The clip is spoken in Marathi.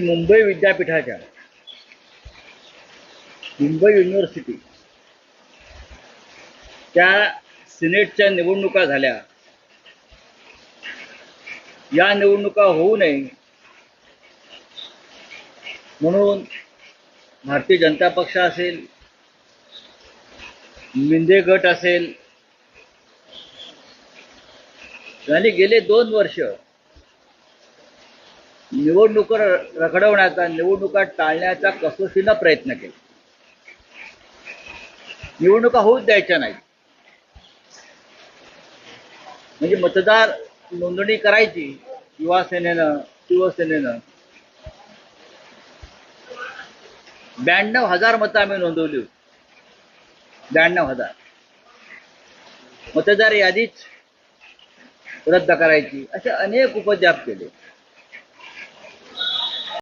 मुंबई विद्यापीठाच्या मुंबई युनिव्हर्सिटी त्या सिनेटच्या निवडणुका झाल्या. या निवडणुका होऊ नये म्हणून भारतीय जनता पक्ष असेल मिंदे गट असेल आणि गेले दोन वर्ष निवडणुका रखडवण्याचा निवडणुका टाळण्याचा कसोशीनं प्रयत्न केला. निवडणुका होऊच द्यायच्या नाही म्हणजे मतदार नोंदणी करायची युवासेनेनं शिवसेनेनं. ब्याण्णव हजार मतं आम्ही नोंदवली होती. ब्याण्णव हजार. मतदार यादीच रद्द करायची असे अनेक उपद्याप केले.